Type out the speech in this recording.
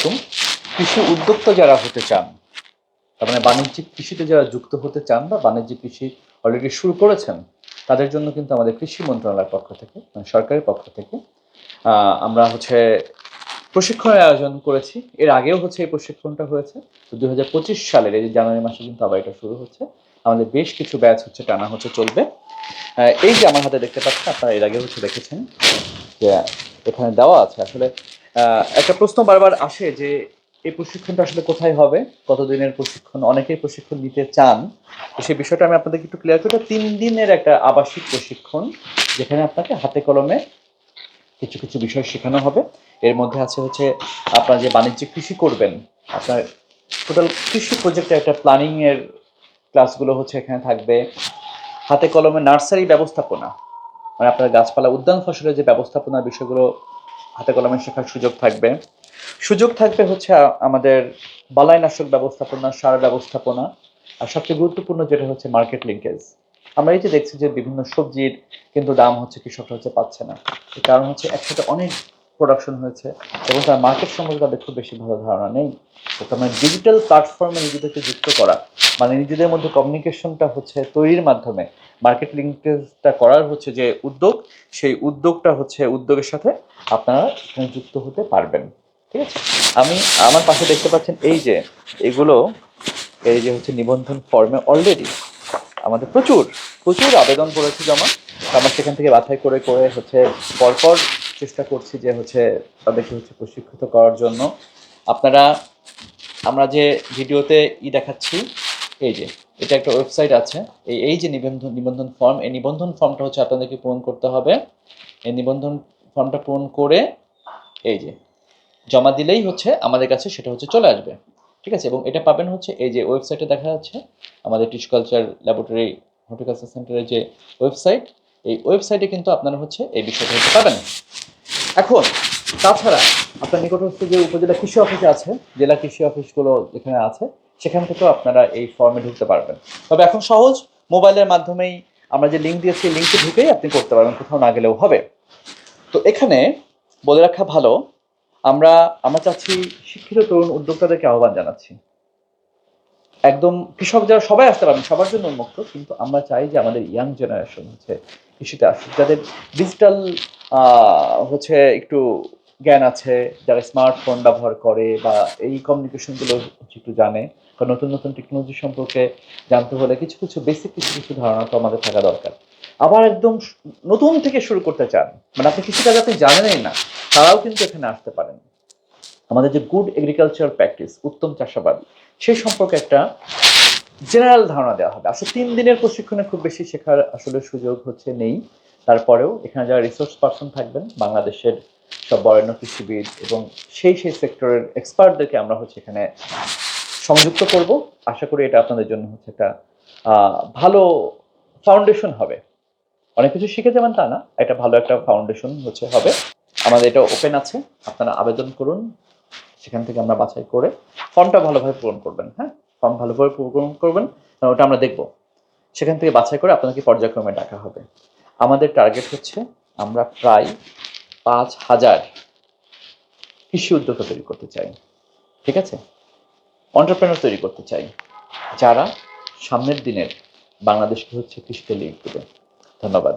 আলাইকুম কৃষি উদ্যোক্তা যারা হতে চান, তার মানে বাণিজ্যিক কৃষিতে যারা যুক্ত হতে চান বা বাণিজ্যিক কৃষি অলরেডি শুরু করেছেন, তাদের জন্য কিন্তু আমাদের কৃষি মন্ত্রণালয়ের পক্ষ থেকে মানে সরকারের পক্ষ থেকে আমরা হচ্ছে প্রশিক্ষণের আয়োজন করেছি। এর আগেও হচ্ছে এই প্রশিক্ষণটা হয়েছে। তো দুই হাজার পঁচিশ সালের এই জানুয়ারি মাসে কিন্তু আবার এটা শুরু হচ্ছে। আমাদের বেশ কিছু ব্যাচ হচ্ছে, টানা হচ্ছে, চলবে। এই যে আমার হাতে দেখতে পাচ্ছেন, আপনারা এর আগে হচ্ছে দেখেছেন যে এখানে দেওয়া আছে। আসলে একটা প্রশ্ন বারবার আসে যে, এই প্রশিক্ষণটা আসলে কোথায় হবে? কতদিনের প্রশিক্ষণ? অনেকেই প্রশিক্ষণ নিতে চান। তো সেই বিষয়টা আমি আপনাদেরকে একটু ক্লিয়ার করি তিন দিনের একটা আবাসিক প্রশিক্ষণ, যেখানে আপনাকে হাতে কলমে কিছু কিছু বিষয় শেখানো হবে। এর মধ্যে আছে হচ্ছে আপনারা যে বাণিজ্যিক কৃষি করবেন। আপনার টোটাল কৃষি প্রজেক্টের একটা প্ল্যানিংয়ের ক্লাসগুলো হচ্ছে এখানে থাকবে। হাতে কলমে নার্সারি ব্যবস্থাপনা মানে আপনার গাছপালা উদ্যান ফসলের যে ব্যবস্থাপনার বিষয়গুলো হাতে কলমে শেখার সুযোগ থাকবে। সুযোগ থাকবে হচ্ছে আমাদের বালাইনাশক ব্যবস্থাপনা, সার ব্যবস্থাপনা, আর সবচেয়ে গুরুত্বপূর্ণ যেটা হচ্ছে মার্কেট লিঙ্কেজ আমরা এই যে দেখছি যে বিভিন্ন সবজির কিন্তু দাম হচ্ছে কৃষকরা হচ্ছে পাচ্ছে না। কারণ হচ্ছে একসাথে অনেক প্রোডাকশন হয়েছে এবং তার মার্কেট সম্পর্কে তাদের খুব বেশি ভালো ধারণা নেই। তো মানে ডিজিটাল প্ল্যাটফর্মে নিজেদেরকে যুক্ত করা মানে নিজেদের মধ্যে কমিউনিকেশনটা হচ্ছে তৈরির মাধ্যমে মার্কেট লিঙ্কেজটা করার হচ্ছে যে উদ্যোগ, সেই উদ্যোগটা হচ্ছে উদ্যোগের সাথে আপনারা এখানে যুক্ত হতে পারবেন। ঠিক আছে? আমি আমার পাশে দেখতে পাচ্ছেন এই যে, এগুলো, এই যে হচ্ছে নিবন্ধন ফর্মে অলরেডি আমাদের প্রচুর প্রচুর আবেদন করেছে জমা। আমরা সেখান থেকে বাছাই করে করে হচ্ছে পরপর চেষ্টা করছি যে হচ্ছে তাদেরকে হচ্ছে প্রশিক্ষিত করার জন্য। আপনারা, আমরা যে ভিডিওতে ই দেখাচ্ছি, এই যে, এটা একটা ওয়েবসাইট আছে। এই এই যে নিবন্ধন নিবন্ধন ফর্ম, এই নিবন্ধন ফর্মটা হচ্ছে আপনাদেরকে পূরণ করতে হবে। এই নিবন্ধন ফর্মটা পূরণ করে, এই যে, জমা দিলেই হচ্ছে আমাদের কাছে সেটা হচ্ছে চলে আসবে। ঠিক আছে? এবং এটা পাবেন হচ্ছে এই যে ওয়েবসাইটে দেখা যাচ্ছে, আমাদের টিস্যু কালচার ল্যাবরেটরি, হর্টিকালচার সেন্টারের যে ওয়েবসাইট এই ওয়েবসাইটে কিন্তু আপনারা হচ্ছে এই বিষয়টা হচ্ছে পাবেন। এখন, তাছাড়া আপনার নিকটস্থ যে উপজেলা কৃষি অফিস আছে জেলা কৃষি অফিসগুলো যেখানে আছে, সেখান থেকেও আপনারা এই ফর্মে ঢুকতে পারবেন। তবে এখন সহজ মোবাইলের মাধ্যমেই আমরা যে লিঙ্ক দিয়েছি লিঙ্কে ঢুকেই আপনি করতে পারবেন, কোথাও না গেলেও হবে। তো এখানে বলে রাখা ভালো, আমরা আমরা চাচ্ছি শিক্ষিত তরুণ উদ্যোক্তাদেরকে আহ্বান জানাচ্ছি। একদম কৃষক যারা সবাই আসতে পারবেন সবার জন্য উন্মুক্ত, কিন্তু আমরা চাই যে আমাদের ইয়াং জেনারেশন হচ্ছে কৃষিতে আসুক, যাদের ডিজিটাল হচ্ছে একটু জ্ঞান আছে, যারা স্মার্টফোন ব্যবহার করে বা এই কমিউনিকেশনগুলো একটু জানে, বা নতুন নতুন টেকনোলজি সম্পর্কে জানতে হলে কিছু কিছু বেসিক কিছু কিছু ধারণা তো আমাদের থাকা দরকার। আবার একদম নতুন থেকে শুরু করতে চান মানে আপনি কৃষিকাজ আপনি জানেনই না, তারাও কিন্তু এখানে আসতে পারেন। আমাদের যে গুড এগ্রিকালচার প্র্যাকটিস উত্তম চাষাবাদ সেই সম্পর্কে একটা জেনারেল ধারণা দেওয়া হবে। আসলে তিন দিনের প্রশিক্ষণে খুব বেশি শেখার আসলে সুযোগ হচ্ছে নেই। তারপরেও এখানে যারা রিসোর্স পার্সন থাকবেন, বাংলাদেশের সব বরেণ্য কৃষিবিদ এবং সেই সেই সেক্টরের এক্সপার্টদেরকে আমরা হচ্ছে এখানে সংযুক্ত করব। আশা করি এটা আপনাদের জন্য হচ্ছে একটা ভালো ফাউন্ডেশন হবে। অনেক কিছু শিখে যাবেন তা না, এটা ভালো একটা ফাউন্ডেশন হচ্ছে হবে। আমাদের এটা ওপেন আছে, আপনারা আবেদন করুন। সেখান থেকে আমরা বাছাই করে ফর্মটা ভালোভাবে পূরণ করবেন হ্যাঁ? ফর্ম ভালোভাবে পূরণ করবেন ওটা আমরা দেখব। সেখান থেকে বাছাই করে আপনাদেরকে পর্যায়ক্রমে ডাকা হবে। আমাদের টার্গেট হচ্ছে আমরা প্রায় পাঁচ হাজার কৃষি উদ্যোক্তা তৈরি করতে চাই, ঠিক আছে? অন্টারপ্রেনার তৈরি করতে চাই, যারা সামনের দিনের বাংলাদেশকে হচ্ছে কৃষিতে লিড দেবে। ধন্যবাদ।